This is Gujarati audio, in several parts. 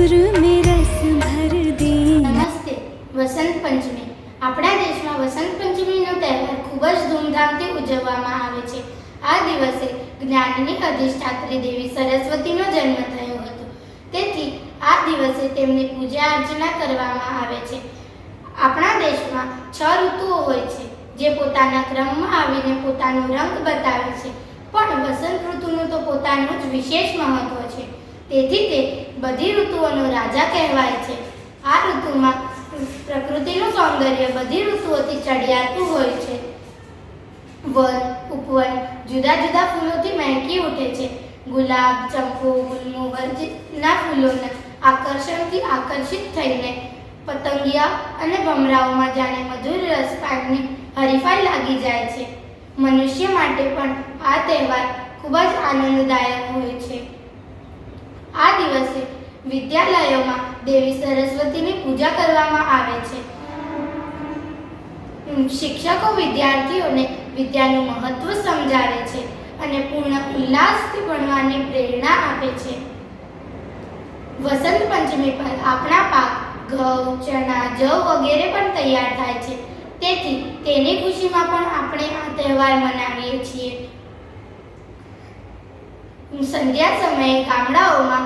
सुर में નમસ્તે વસંત પંચમી આપણા દેશમાં વસંત પંચમીનો તહેવાર ખૂબ જ ધૂમધામથી ઉજવવામાં આવે છે. આ દિવસે જ્ઞાનની અધિષ્ઠાત્રી દેવી સરસ્વતીનો જન્મ થયો હતો. તેથી આ દિવસે તેમની પૂજા અર્ચના કરવામાં આવે છે. આપણા દેશમાં છ ઋતુઓ હોય છે, જે પોતાના ક્રમમાં આવીને પોતાનો રંગ બતાવે છે. પણ વસંત ઋતુનું તો પોતાનું જ વિશેષ મહત્વ તેથી તે બધી ઋતુઓનો રાજા કહેવાય છે. આ ઋતુમાં પ્રકૃતિનું સૌંદર્ય બધી ઋતુઓથી ચડિયાતું હોય છે. વન, ઉપવન, જુદા જુદા ફૂલોથી મહેકી ઉઠે છે. ગુલાબ, ચંપો, ગુલમો જેના ફૂલોના આકર્ષણથી આકર્ષિત થઈને પતંગિયા અને ભમરાઓમાં જાણે મધુર રસ પાકની હરીફાઈ લાગી જાય છે. મનુષ્ય માટે પણ આ તહેવાર ખૂબ જ આનંદદાયક હોય છે. આ દિવસે વિદ્યાલયોમાં દેવી સરસ્વતીની પૂજા કરવામાં આવે છે. શિક્ષકો વિદ્યાર્થીઓને વિદ્યાનું મહત્વ સમજાવે છે અને પૂર્ણ ઉલ્લાસથી ભણવાની પ્રેરણા આપે છે. વસંત પંચમી પર આપણા પાક, ઘઉં, ચણા, જવ વગેરે પણ તૈયાર થાય છે. તેથી તેની ખુશીમાં પણ આપણે આ તહેવાર મનાવીએ છીએ. સંધ્યા સમયે ગામડાઓમાં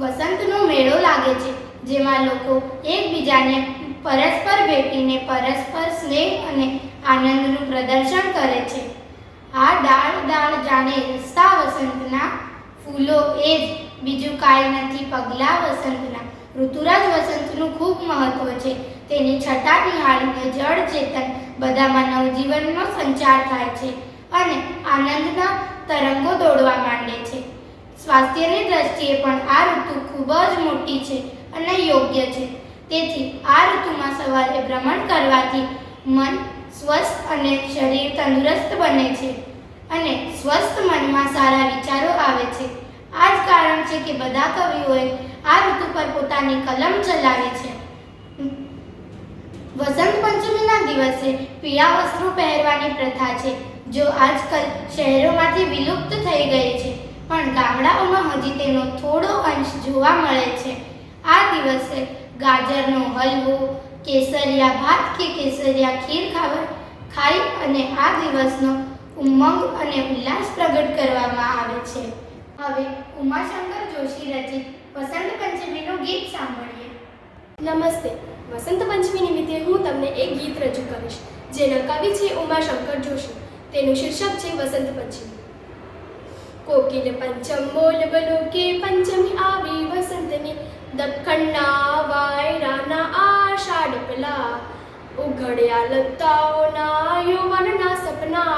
વસંતનો મેળો લાગે છે, જેમાં લોકો એકબીજાને પરસ્પર ભેટીને પરસ્પર સ્નેહ અને આનંદનું પ્રદર્શન કરે છે. આ ડાળ ડાળ જાણે રસ્તા વસંતના, ફૂલો એ જ, બીજું કાંઈ નથી, પગલા વસંતના. ઋતુરાજ વસંતનું ખૂબ મહત્વ છે, તેની છટા નિહાળીને જળ ચેતન બધામાં નવજીવનનો સંચાર થાય છે અને આનંદના તરંગો દોડવા માંડે છે. સ્વાસ્થ્યની દ્રષ્ટિએ પણ આ ઋતુ ખૂબ જ મોટી છે અને યોગ્ય છે. તેથી આ ઋતુમાં સવારે ભ્રમણ કરવાથી મન સ્વસ્થ અને શરીર તંદુરસ્ત બને છે અને સ્વસ્થ મનમાં સારા વિચારો આવે છે. આ જ કારણ છે કે બધા કવિઓએ આ ઋતુ પર પોતાની કલમ ચલાવી છે. વસંત પંચમીના દિવસે પીળા વસ્ત્રો પહેરવાની પ્રથા છે, જો આજકાલ શહેરોમાંથી વિલુપ્ત થઈ ગઈ છે. પણ ગામડાઓમાં હજી તેનો થોડો અંશ જોવા મળે છે. આ દિવસે ગાજરનો હલવો, કેસરિયા ભાત કે કેસરિયા ખીર ખાવા ખાઈ અને આ દિવસનો ઉમંગ અને ઉલ્લાસ પ્રગટ કરવામાં આવે છે. હવે ઉમાશંકર જોશી રચિત વસંત પંચમીનું ગીત સાંભળીએ. નમસ્તે. વસંત પંચમી નિમિત્તે હું તમને એક ગીત રજૂ કરીશ, જેના કવિ છે ઉમાશંકર જોશી. તેનું શીર્ષક છે વસંત પંચમી. કોકિલ પંચમ બોલ બલો કે પંચમી આવી વસંતની દખણના વાયરાના આષાઢ પેલા ઉઘડ્યા લતાઓના યુવાનના સપના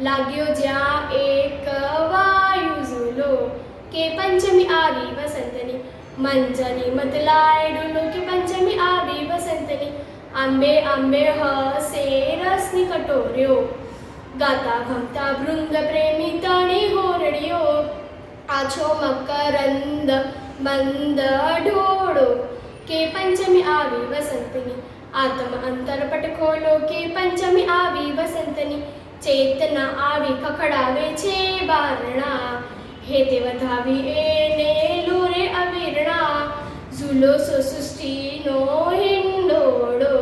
લાગ્યો જ્યાં એક વાયુ ઝૂલો કે પંચમી આવી વસંતની મંજરી મતલાય ડોલો કે પંચમી આવી વસંતની આંબે આંબે હસે રસની કટોર્યો ગાતા ઘમતા ભૃંગ પ્રેમી તણી હોરડીઓ આછો મકરંદ મંદ ઢોળો કે પંચમી આવી વસંતની આત્મ અંતરપટ ખોલો કે પંચમી આવી વસંતની ચેતના આવી ખખડાવે છે બારણા હેતે વધાવી એને લોરે અવિરણા ઝૂલો સો સૃષ્ટિનો હિંડોળો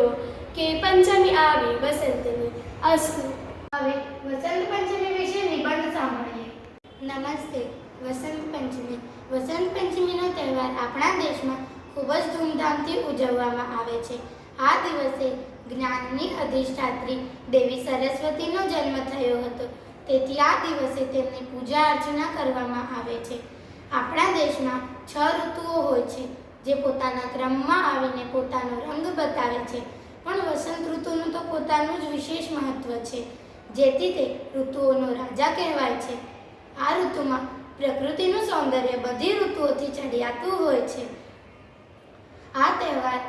કે પંચમી આવી વસંતની અસ્તુ હવે વસંત પંચમી વિશે નિબંધ સાંભળીએ. નમસ્તે. વસંત પંચમી. વસંત પંચમીનો તહેવાર આપણા દેશમાં ખૂબ જ ધૂમધામથી ઉજવવામાં આવે છે. આ દિવસે જ્ઞાનની અધિષ્ઠાત્રી દેવી સરસ્વતીનો જન્મ થયો હતો. તેથી આ દિવસે તેમની પૂજા અર્ચના કરવામાં આવે છે. આપણા દેશમાં છ ઋતુઓ હોય છે, જે પોતાના ક્રમમાં આવીને પોતાનો રંગ બતાવે છે. પણ વસંત ઋતુનું તો પોતાનું જ વિશેષ મહત્વ છે. જેથી તે ઋતુઓનો રાજા કહેવાય છે. આ ઋતુમાં પ્રકૃતિનું સૌંદર્ય બધી ઋતુઓથી ચડિયાતું હોય છે. આ તહેવાર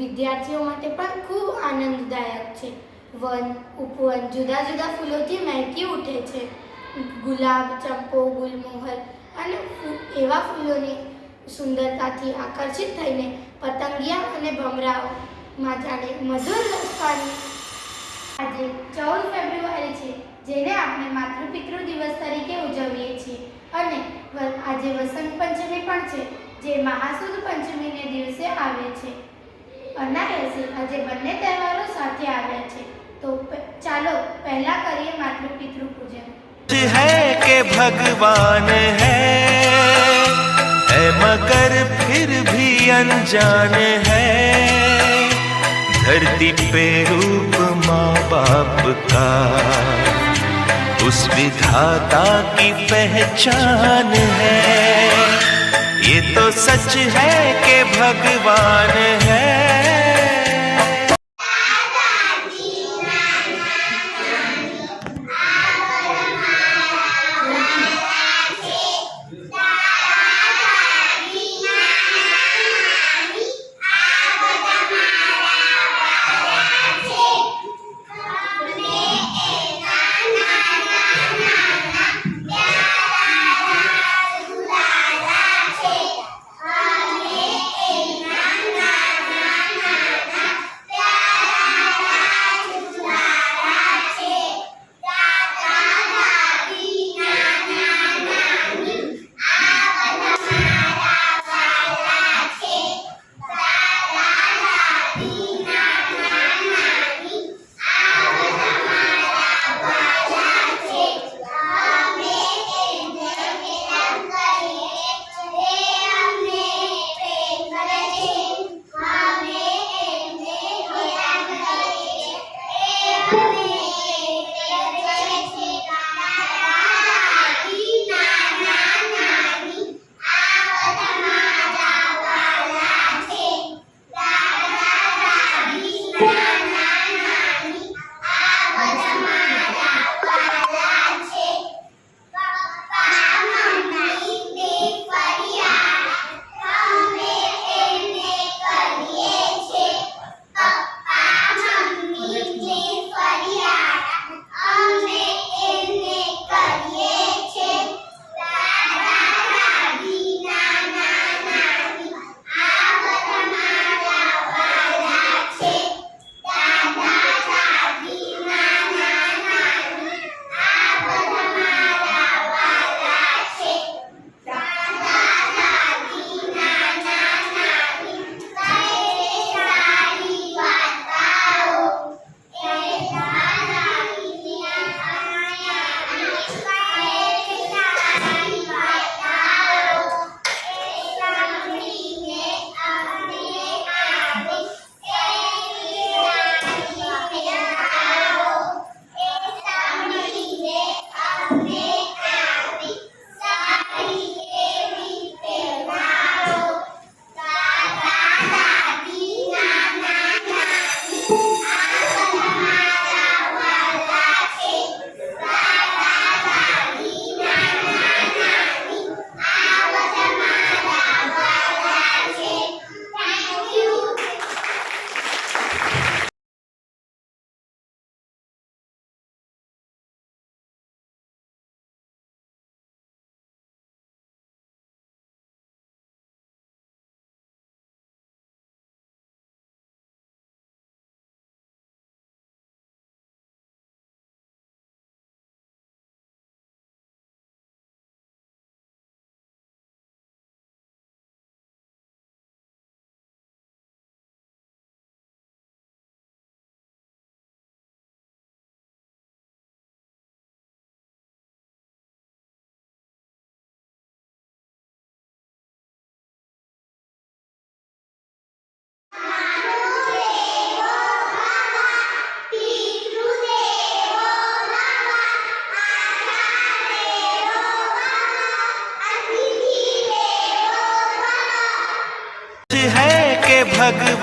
વિદ્યાર્થીઓ માટે પણ ખૂબ આનંદદાયક છે. વન ઉપવન જુદા જુદા ફૂલોથી મહેકી ઉઠે છે. ગુલાબ, ચંપો, ગુલમોહર અને એવા ફૂલોની સુંદરતાથી આકર્ષિત થઈને પતંગિયા અને ભમરાઓમાં જાણે મધુર રસપાની આજે ચૌદ ફેબ્રુઆરી છે જેને આપણે માતૃપિતૃ દિવસ તરીકે ઉજવીએ છીએ અને વ- આજે વસંત પંચમી પણ છે જે મહાસુદ પંચમીને દિવસે આવે છે અનાયાસે આજે બંને તહેવારો સાથે આવ્યા છે તો પ- ચાલો પહેલા કરીએ માતૃ પિતૃ પૂજન है कि भगवान है है मगर फिर भी अनजान है धरती पे रूप माँ बाप का। उस विधाता की पहचान है। ये तो सच है कि भगवान है।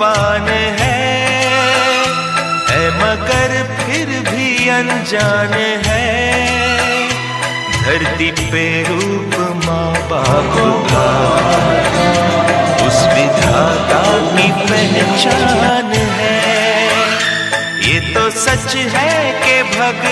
भगवान है। है मगर फिर भी अनजान है। धरती पे रूप माँ बाप का उस विधाता की पहचान है। ये तो सच है कि भगवान